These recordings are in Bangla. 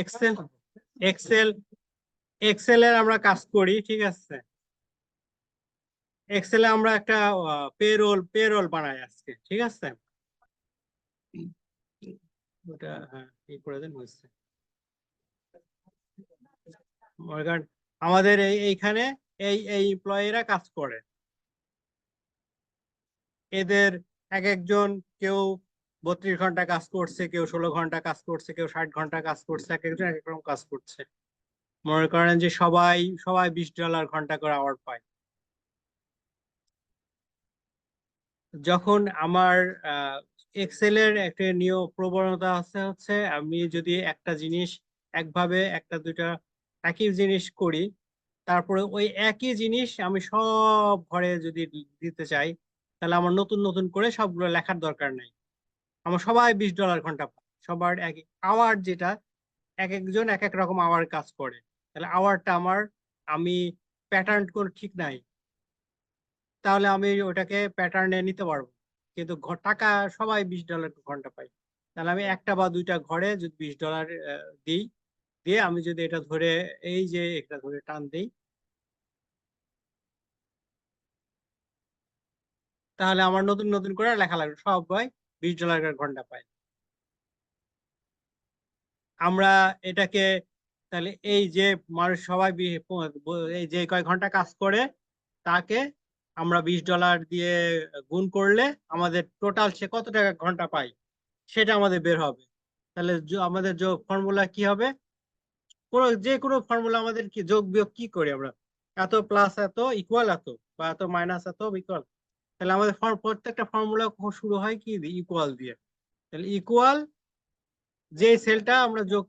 এক্সেল এক্সেল এক্সেলের আমরা কাজ করি, ঠিক আছে? এক্সেলে আমরা একটা পেরোল পেরোল বানাই আজকে, ঠিক আছে? ওটা হ্যাঁ ই করে দেন হচ্ছে আমাদের এই, এইখানে এই এই এমপ্লয়িরা কাজ করে। এদের এক একজন কেউ বত্রিশ ঘণ্টা কাজ করছে, কেউ ষোলো ঘণ্টা কাজ করছে, কেউ ষাট ঘণ্টা কাজ করছে, এক একজন এক এক রকম কাজ করছে। মনে করেন যে সবাই সবাই বিশ ডলার ঘণ্টা করে আওয়ার পায়। যখন আমার এক্সেলের একটা নিয়ম, প্রবণতা আছে হচ্ছে, আমি যদি একটা জিনিস একভাবে একটা দুইটা একই জিনিস করি, তারপরে ওই একই জিনিস আমি সব ঘরে যদি দিতে চাই, তাহলে আমার নতুন নতুন করে সবগুলো লেখার দরকার নেই। আমার সবাই বিশ ডলার ঘণ্টা পায়। সবার এক আওয়ার যেটা এক একজন এক এক রকম আওয়ার কাজ করে। তাহলে আওয়ারটা আমার, আমি প্যাটার্ন কোনো ঠিক নাই। তাহলে আমি ওটাকে প্যাটার্নে নিতে পারব। কিন্তু টাকা সবাই বিশ ডলার ঘণ্টা পাই তাহলে আমি একটা বা দুইটা ঘরে যদি বিশ ডলার দিই, দিয়ে আমি যদি এটা ধরে, এই যে এটা ধরে টান দিই, তাহলে আমার নতুন নতুন করে লেখা লাগবে। সবাই বিশ ডলার করে ঘণ্টা পায়। আমরা এটাকে তাহলে এই যে মানুষ সবাই এই যে কয় ঘণ্টা কাজ করে, তাকে আমরা বিশ ডলার দিয়ে গুণ করলে আমাদের টোটাল সে কত টাকা ঘণ্টা পাই সেটা আমাদের বের হবে। তাহলে আমাদের যোগ ফর্মুলা কি হবে? কোনো যে কোনো ফর্মুলা আমাদের কি যোগ বিয়োগ কি করি আমরা? এত প্লাস এত ইকুয়াল এত বা এত মাইনাস এত ইকুয়াল তাহলে আমাদের প্রত্যেকটা ফর্মুলা শুরু হয় কি? ইকুয়াল দিয়ে। তাহলে ইকুয়াল যে সেলটা আমরা যোগ,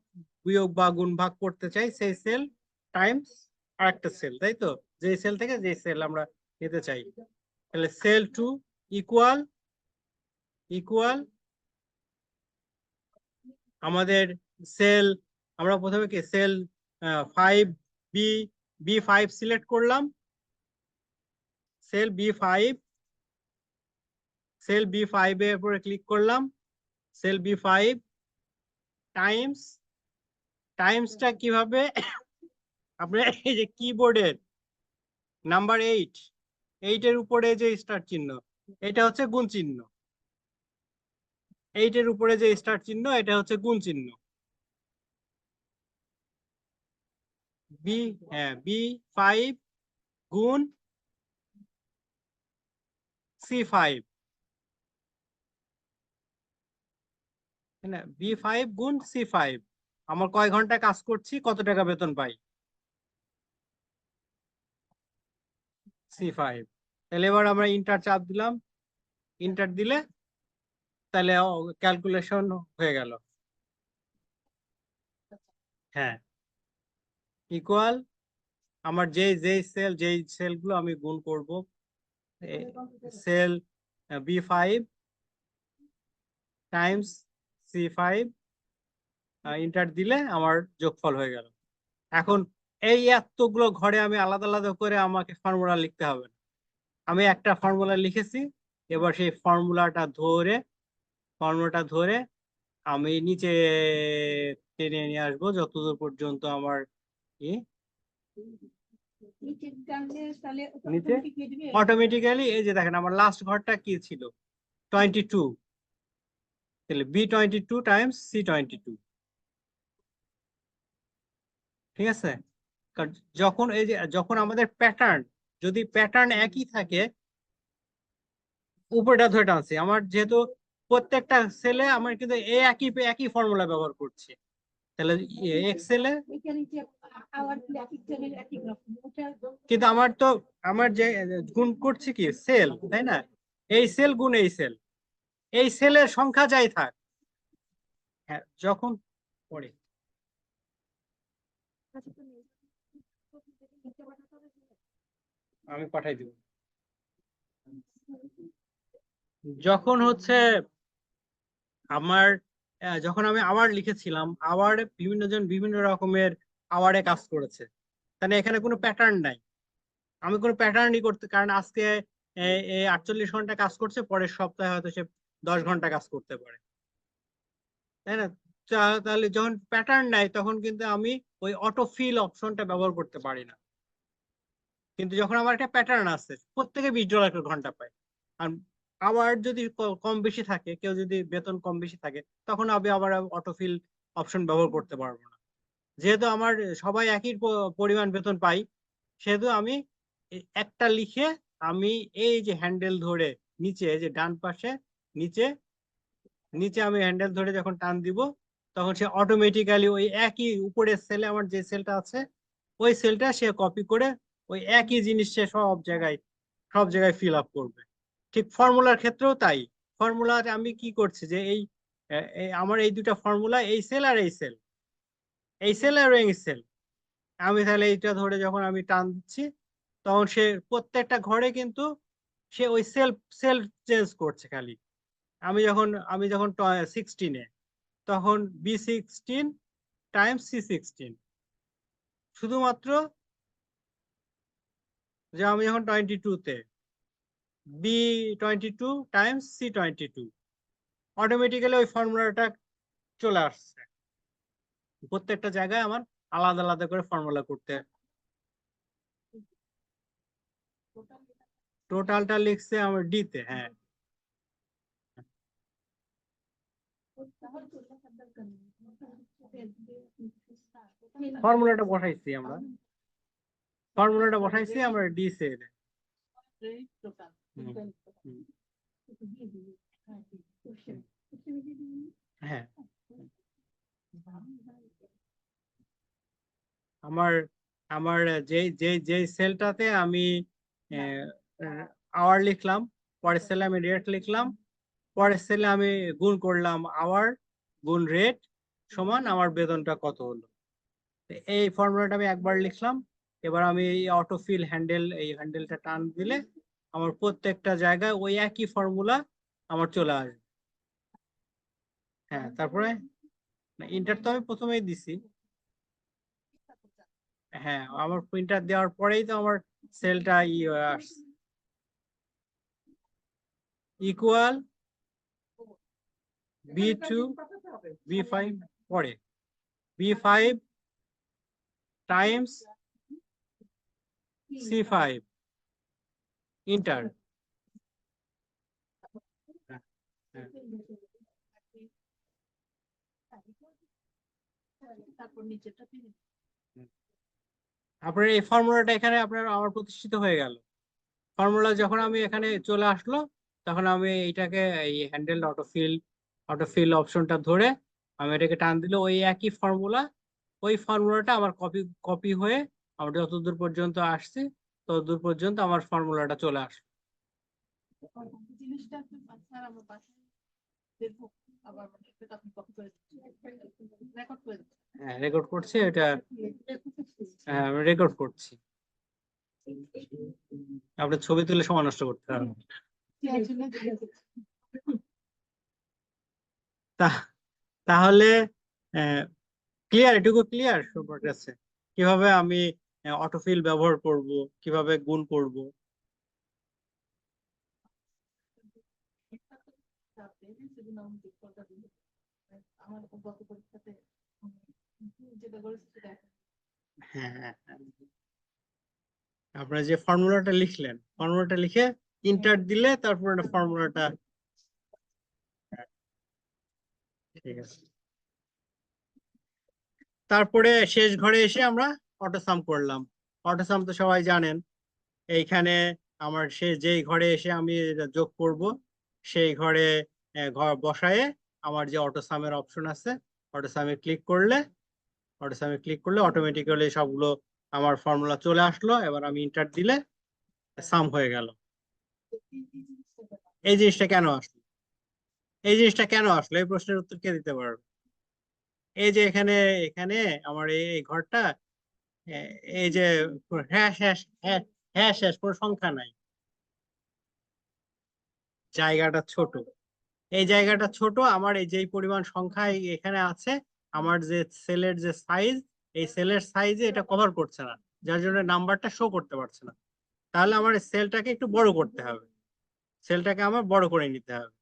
বিয়োগ বা গুণ ভাগ করতে চাই, সেই সেল টাইমস আর একটা সেল তাই তো? যে সেল থেকে যে সেল আমরা নিতে চাই। তাহলে সেল টু ইকুয়াল ইকুয়াল আমাদের সেল আমরা প্রথমে কি cell five B B five select করলাম। Cell B five cell B five এর উপরে ক্লিক করলাম। সেল বি ফাইভ টাইমস টাইমসটা কীভাবে? আপনার এই যে কিবোর্ডের নাম্বার এইট এইটের উপরে যে স্টার চিহ্ন, এটা হচ্ছে গুণ চিহ্ন। এইটের উপরে যে স্টার চিহ্ন, এটা হচ্ছে গুণ চিহ্ন। বি হ্যাঁ বি ফাইভ গুণ সি ফাইভ বি ফাইভ গুণ সি ফাইভ আমার কয় ঘণ্টা কাজ করছি? কত টাকা বেতন পাই? সি ফাইভ তাহলে এবার আমরা ইন্টার চাপ দিলাম। ইন্টার দিলে তাহলে ক্যালকুলেশন হয়ে গেল। হ্যাঁ। ইকুয়াল আমার যে যেই সেল যেই সেলগুলো আমি গুণ করব cell B five times C five enter দিলে আমার যোগফল হয়ে গেল। এখন এই এতগুলো ঘরে আমি আলাদা আলাদা করে আমাকে ফর্মুলা লিখতে হবে। না। আমি একটা ফর্মুলা লিখেছি এবার সেই ফর্মুলাটা ধরে ফর্মুলাটা ধরে আমি নিচে টেনে নিয়ে আসব যতদূর পর্যন্ত আমার নিচে? অটোমেটিক্যালি এই যে দেখেন আমার লাস্ট ঘরটা কি ছিল? টোয়েন্টি টু তাহলে B twenty two times C twenty two ঠিক আছে? যখন এই যে, যখন আমাদের প্যাটার্ন যদি প্যাটার্ন একই থাকে, উপরটা ধরে টানছি। আমার যেহেতু প্রত্যেকটা সেলে আমার কিন্তু এ একই একই ফর্মুলা ব্যবহার করছি। তাহলে এক্সেলে কিন্তু আমার তো, আমার যে গুণ করছি কি? সেল তাই না? এই সেল গুণ এই সেল এই সেলের সংখ্যা যাই থাক হ্যাঁ যখন পড়ে। আমি পাঠাই দিব। যখন হচ্ছে আমার যখন আমি আওয়ার লিখেছিলাম, আওয়ার বিভিন্ন জন বিভিন্ন রকমের আওয়ারে কাজ করেছে। তাহলে এখানে কোনো প্যাটার্ন নাই। আমি কোনো প্যাটার্নই করতে, কারণ আজকে আটচল্লিশ ঘণ্টা কাজ করছে, পরের সপ্তাহে হয়তো সে দশ ঘণ্টা কাজ করতে পারে। তাই না? তাহলে যখন প্যাটার্ন নাই তখন কিন্তু আমি ওই অটো ফিল অপশনটা ব্যবহার করতে পারি না। কিন্তু যখন আমার একটা প্যাটার্ন আছে প্রত্যেকে বিশ ডলার করে ঘণ্টা পায়। আর আবার যদি কম বেশি থাকে, কেউ যদি বেতন কম বেশি থাকে, তখন আমি আবার অটো ফিল অপশন ব্যবহার করতে পারব না। যেহেতু আমার সবাই একই পরিমাণ বেতন পাই, সেহেতু আমি একটা লিখে আমি এই যে হ্যান্ডেল ধরে নিচে, যে ডান পাশে নিচে নিচে আমি হ্যান্ডেল ধরে যখন টান দিব, তখন সে অটোমেটিক্যালি ওই একই উপরের সেলে আমার যে সেলটা আছে, ওই সেলটা সে কপি করে ওই একই জিনিস সে সব জায়গায় সব জায়গায় ফিল আপ করবে। ঠিক ফর্মুলার ক্ষেত্রেও তাই। ফর্মুলাতে আমি কি করছি যে এই আমার এই দুটা ফর্মুলা এই সেল আর এই সেল এই সেল আর এই সেল আমি তাহলে এইটা ধরে যখন আমি টান দিচ্ছি, তখন সে প্রত্যেকটা ঘরে কিন্তু সে ওই সেল সেল চেঞ্জ করছে খালি। আমি যখন আমি যখন সিক্সটিনে তখন B sixteen times C sixteen শুধুমাত্র যে আমি যখন টোয়েন্টি টুতে B twenty two times C twenty two automatically ওই ফর্মুলাটা চলে আসছে। প্রত্যেকটা জায়গায় আমার আলাদা আলাদা করে ফর্মুলা করতে টোটালটা লিখছে আমার ডিতে হ্যাঁ। ফর্মুলাটা বসাইছি আমরা। ফর্মুলাটা বসাইছি, আমরা ডি সেল হ্যাঁ। আমার আমার যে যে যে সেলটাতে আমি আওয়ার লিখলাম, পরের সেলে আমি রেট লিখলাম পরের সেলে আমি গুণ করলাম আওয়ার গুণ রেট সমান আমার বেতনটা কত হলো। এই ফর্মুলাটা আমি একবার লিখলাম। এবার আমি এই অটোফিল হ্যান্ডেল এই হ্যান্ডেলটা টান দিলে আমার প্রত্যেকটা জায়গায় ওই একই ফর্মুলা আমার চলে আসবে। হ্যাঁ তারপরে ইন্টার তো আমি প্রথমেই দিছি। হ্যাঁ আমার প্রিন্টার দেওয়ার পরেই তো আমার সেলটা ই হয়ে আসছে। Equal B two B five পরে। B five times C five enter আপনার এই ফর্মুলাটা এখানে আপনার আমার প্রতিষ্ঠিত হয়ে গেল। ফর্মুলা যখন আমি এখানে চলে আসলো তখন আমি এইটাকে এই handle auto fill auto fill অপশনটা ধরে আমি এটাকে টান দিলে ওই একই ফর্মুলা ওই ফর্মুলাটা আমার কপি কপি হয়ে আমার যতদূর পর্যন্ত আসছে ততদূর পর্যন্ত আমার ফর্মুলাটা চলে দিচ্ছেন হ্যাঁ রেকর্ড করছি এটা হ্যাঁ, রেকর্ড করছি। আপনার ছবি তুলে সময় নষ্ট করতে হবে। তাহলে ক্লিয়ার এটুকু ক্লিয়ার সবার কাছে? কীভাবে আমি অটোফিল ব্যবহার করব? কীভাবে গুণ করব? হ্যাঁ হ্যাঁ, হ্যাঁ। আপনারা যে ফর্মুলাটা লিখলেন ফর্মুলাটা লিখে ইন্টার দিলে তারপর ফর্মুলাটা ঠিক আছে। তারপরে শেষ ঘরে এসে আমরা অটোসাম করলাম। অটোসাম তো সবাই জানেন। এইখানে আমার সে যেই ঘরে এসে আমি যোগ করব, সেই ঘরে ঘর বসায়ে আমার যে অটোসামের অপশন আছে অটোসামে ক্লিক করলে অটোসামে ক্লিক করলে অটোমেটিক্যালি সবগুলো আমার ফর্মুলা চলে আসলো। এবার আমি ইন্টার দিলে সাম হয়ে গেল। এই জিনিসটা কেন আসলো? এই জিনিসটা কেন আসলো? এই প্রশ্নের উত্তর কে দিতে পারবে? এই যে এখানে এখানে আমার এই ঘরটা এই যে হ্যাশ হ্যাশ হ্যাশ হ্যাশ কোনো সংখ্যা নাই। জায়গাটা ছোট। এই জায়গাটা ছোট, আমার এই যেই পরিমাণ সংখ্যা এখানে আছে, আমার যে সেলের যে সাইজ এই সেলের সাইজে এটা কভার করছে না, যার জন্য নাম্বারটা শো করতে পারছে না। তাহলে আমার সেলটাকে একটু বড় করতে হবে। সেলটাকে আমার বড় করে নিতে হবে।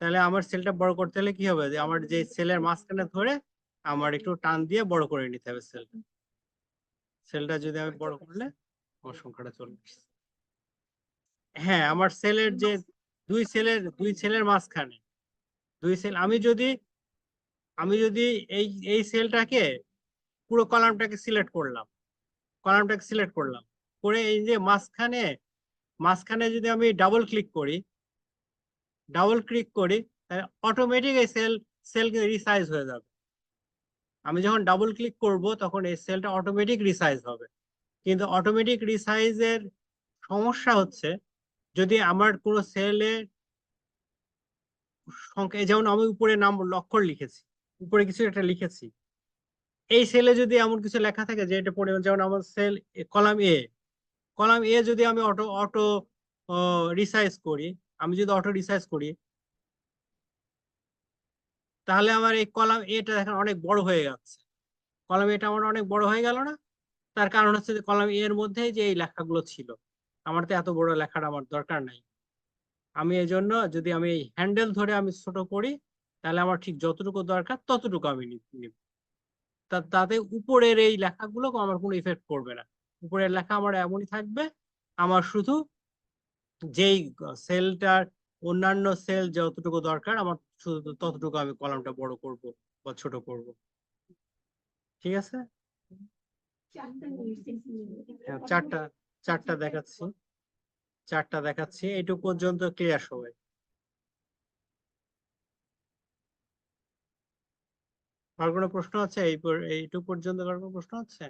তাহলে আমার সেলটা বড় করতে হলে কি হবে? যে আমার যে সেলের মাঝখানে ধরে আমার একটু টান দিয়ে বড় করে নিতে হবে সেলটা। সেলটা যদি আমি বড় করলে আমার সংখ্যাটা চলে আসছে হ্যাঁ আমার সেলের যে দুই সেলের দুই সেলের মাঝখানে দুই সেল আমি যদি আমি যদি এই এই সেলটাকে পুরো কলামটাকে সিলেক্ট করলাম কলামটাকে সিলেক্ট করলাম করে এই যে মাঝখানে মাঝখানে যদি আমি ডাবল ক্লিক করি ডাবল ক্লিক করি, তাহলে অটোমেটিক এই সেল সেল রিসাইজ হয়ে যাবে। আমি যখন ডাবল ক্লিক করব, তখন এই সেলটা অটোমেটিক রিসাইজ হবে। কিন্তু অটোমেটিক রিসাইজের সমস্যা হচ্ছে, যদি আমার কোনো সেলে সংখ্যা যেমন আমি উপরে নাম, অক্ষর লিখেছি, উপরে কিছু একটা লিখেছি, এই সেলে যদি এমন কিছু লেখা থাকে যে এটা পরিমাণ যেমন আমার cell column A column A যদি আমি অটো অটো রিসাইজ করি আমি যদি অটো রিসাইজ করি, তাহলে আমার এই কলাম এটা দেখেন অনেক বড় হয়ে যাচ্ছে। কলাম এটা আমার অনেক বড় হয়ে গেল না? তার কারণ হচ্ছে যে কলাম এর মধ্যে যে এই লেখাগুলো ছিল, আমার তো এত বড় লেখাটা আমার দরকার নাই। আমি এই জন্য যদি আমি এই হ্যান্ডেল ধরে আমি ছোট করি, তাহলে আমার ঠিক যতটুকু দরকার ততটুকু আমি নিব। তা, তাতে উপরের এই লেখাগুলো আমার কোনো ইফেক্ট করবে না। উপরের লেখা আমার এমনই থাকবে, আমার শুধু যেই সেলটার অন্যান্য সেল যতটুকু দরকার আমার ততটুকু আমি কলামটা বড় করব বা ছোট করব। ঠিক আছে? হ্যাঁ, চারটা চারটা দেখাচ্ছি। চারটা দেখাচ্ছি। এইটুকু পর্যন্ত ক্লিয়ার সবাই। আর কোনো প্রশ্ন আছে? এই এইটুকু পর্যন্ত কার কোনো প্রশ্ন আছে?